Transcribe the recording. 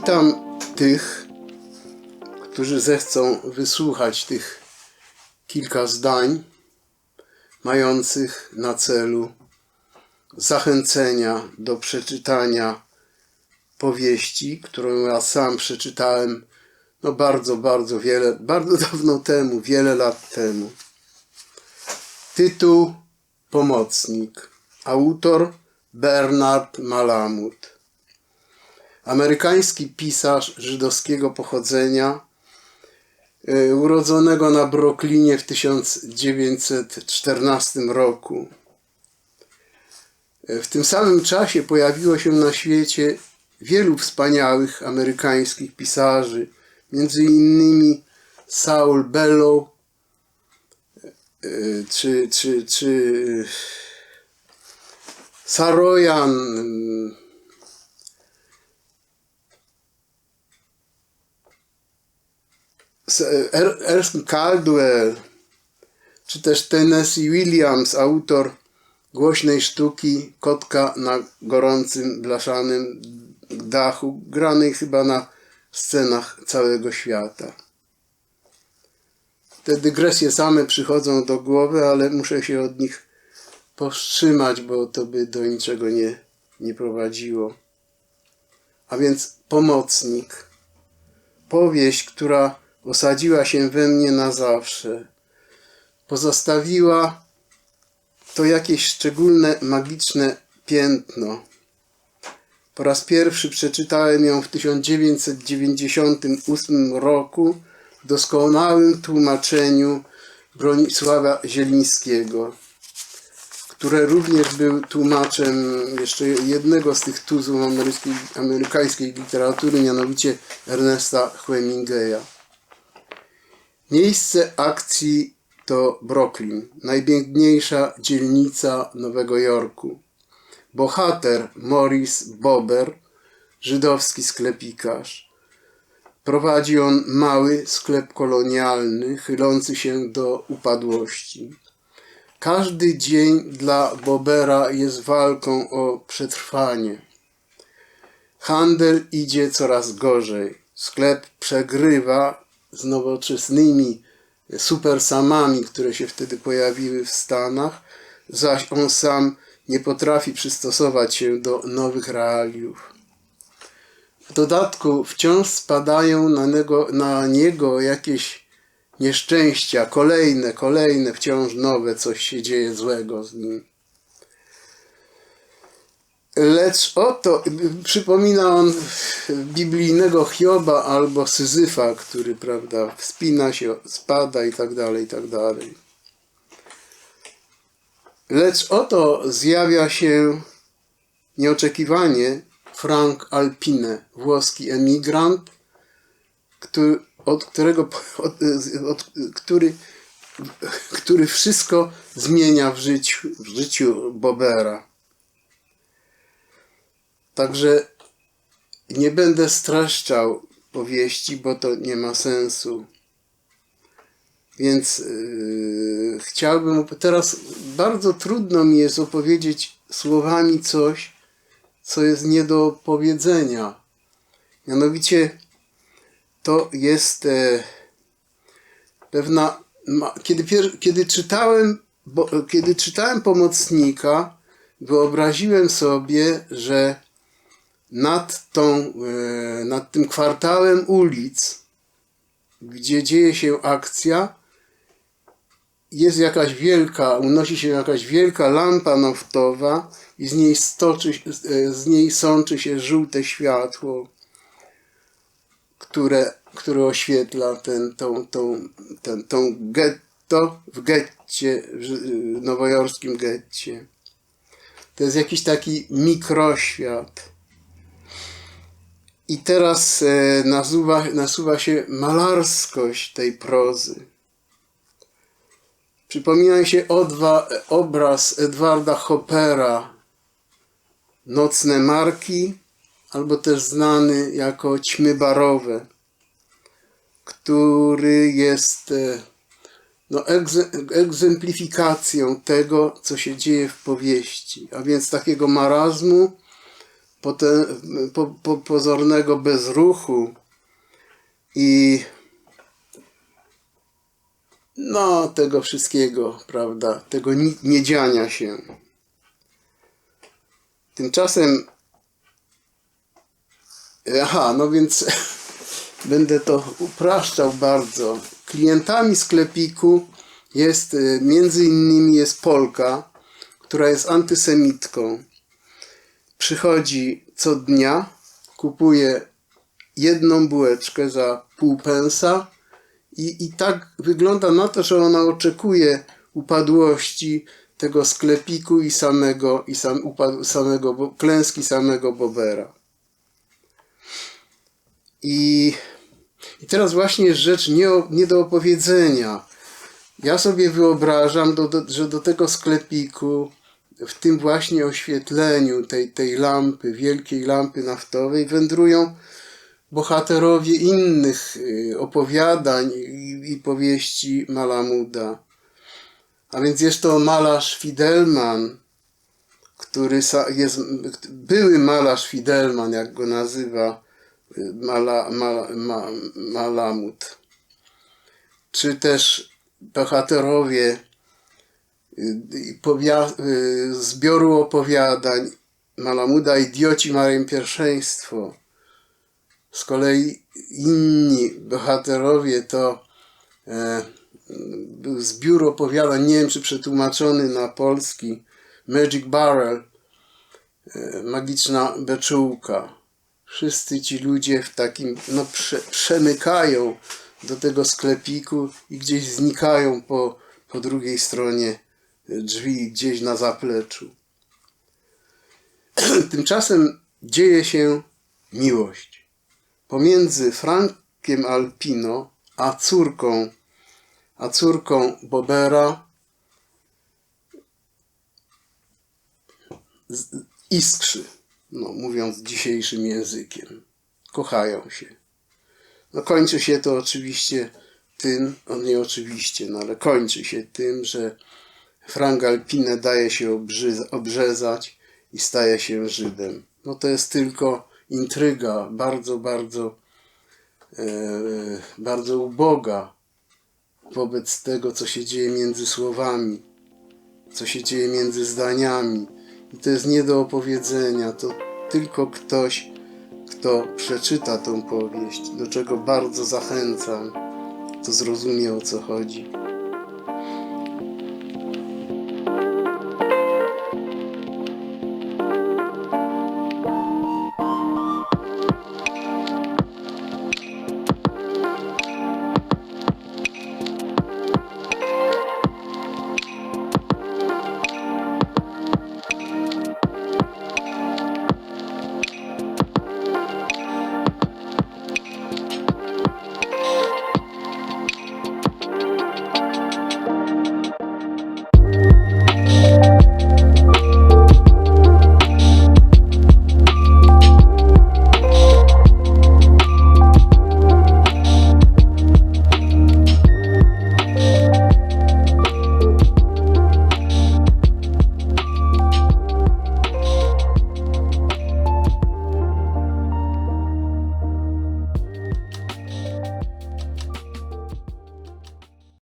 Witam tych, którzy zechcą wysłuchać tych kilka zdań mających na celu zachęcenia do przeczytania powieści, którą ja sam przeczytałem no bardzo, bardzo wiele, bardzo dawno temu, wiele lat temu. Tytuł Pomocnik. Autor Bernard Malamud. Amerykański pisarz żydowskiego pochodzenia, y, urodzonego na Brooklynie w 1914 roku. Y, W tym samym czasie pojawiło się na świecie wielu wspaniałych amerykańskich pisarzy, między innymi Saul Bellow, y, czy, czy, czy Sarojan, Er- Erskine Caldwell, czy też Tennessee Williams, autor głośnej sztuki Kotka na gorącym, blaszanym dachu, granej chyba na scenach całego świata. Te dygresje same przychodzą do głowy, ale muszę się od nich powstrzymać, bo to by do niczego nie, nie prowadziło. A więc pomocnik. Powieść, która osadziła się we mnie na zawsze. Pozostawiła to jakieś szczególne, magiczne piętno. Po raz pierwszy przeczytałem ją w 1998 roku w doskonałym tłumaczeniu Bronisława Zielińskiego, który również był tłumaczem jeszcze jednego z tych tuzów amerykańskiej, literatury, mianowicie Ernesta Hemingwaya. Miejsce akcji to Brooklyn, najpiękniejsza dzielnica Nowego Jorku. Bohater Morris Bober, żydowski sklepikarz. Prowadzi on mały sklep kolonialny, chylący się do upadłości. Każdy dzień dla Bobera jest walką o przetrwanie. Handel idzie coraz gorzej. Sklep przegrywa z nowoczesnymi supersamami, które się wtedy pojawiły w Stanach, zaś on sam nie potrafi przystosować się do nowych realiów. W dodatku wciąż spadają na niego, na niego jakieś nieszczęścia, kolejne, kolejne, wciąż nowe, coś się dzieje złego z nim. Lecz oto przypomina on biblijnego Hioba albo Syzyfa, który, prawda, wspina się, spada i tak dalej, i tak dalej. Lecz oto zjawia się nieoczekiwanie Frank Alpine, włoski emigrant, który, od którego, od, od, który, który wszystko zmienia w życiu, w życiu Bobera. Także nie będę streszczał powieści, bo to nie ma sensu. Więc yy, chciałbym. Teraz bardzo trudno mi jest opowiedzieć słowami coś, co jest nie do powiedzenia. Mianowicie to jest e, pewna. Ma, kiedy, pier, kiedy, czytałem, bo, kiedy czytałem pomocnika, wyobraziłem sobie, że nad, tą, e, nad tym kwartałem ulic, gdzie dzieje się akcja, jest jakaś wielka, unosi się jakaś wielka lampa naftowa i z niej, stoczy, e, z niej sączy się żółte światło, które, które oświetla ten, tą, tą, ten, tą getto w getcie, w nowojorskim getcie. To jest jakiś taki mikroświat. I teraz e, nasuwa, nasuwa się malarskość tej prozy. Przypomina się odwa, obraz Edwarda Hoppera Nocne Marki, albo też znany jako Ćmy Barowe, który jest e, no, egze, egzemplifikacją tego, co się dzieje w powieści, a więc takiego marazmu, potem, po, po, pozornego bezruchu i no tego wszystkiego, prawda, tego ni- niedziania się. Tymczasem Aha, no więc będę to upraszczał bardzo. Klientami sklepiku jest y, między innymi jest Polka, która jest antysemitką. Przychodzi co dnia, kupuje jedną bułeczkę za pół pensa i, i tak wygląda na to, że ona oczekuje upadłości tego sklepiku i samego, i sam, upad, samego Bo- klęski samego Bobera. I, I teraz właśnie jest rzecz nie, nie do opowiedzenia. Ja sobie wyobrażam, do, do, że do tego sklepiku, w tym właśnie oświetleniu tej, tej lampy, wielkiej lampy naftowej, wędrują bohaterowie innych y, opowiadań i, i powieści Malamuda. A więc jest to malarz Fidelman, który jest, były malarz Fidelman, jak go nazywa y, Mala, Mala, ma, Malamud. Czy też bohaterowie zbioru opowiadań Malamuda Idioci mają pierwszeństwo. Z kolei inni bohaterowie to e, zbiór opowiadań, nie wiem czy przetłumaczony na polski, Magic Barrel, e, magiczna beczułka. Wszyscy ci ludzie w takim, no prze, przemykają do tego sklepiku i gdzieś znikają po, po drugiej stronie drzwi, gdzieś na zapleczu. Tymczasem dzieje się miłość pomiędzy Frankiem Alpino a córką, a córką Bobera iskrzy, no, mówiąc dzisiejszym językiem. Kochają się. No kończy się to oczywiście tym, no nie oczywiście, no ale kończy się tym, że Frank Alpine daje się obrzezać i staje się Żydem. No to jest tylko intryga, bardzo, bardzo, e, bardzo uboga wobec tego, co się dzieje między słowami, co się dzieje między zdaniami. I to jest nie do opowiedzenia, to tylko ktoś, kto przeczyta tą powieść, do czego bardzo zachęcam, to zrozumie o co chodzi.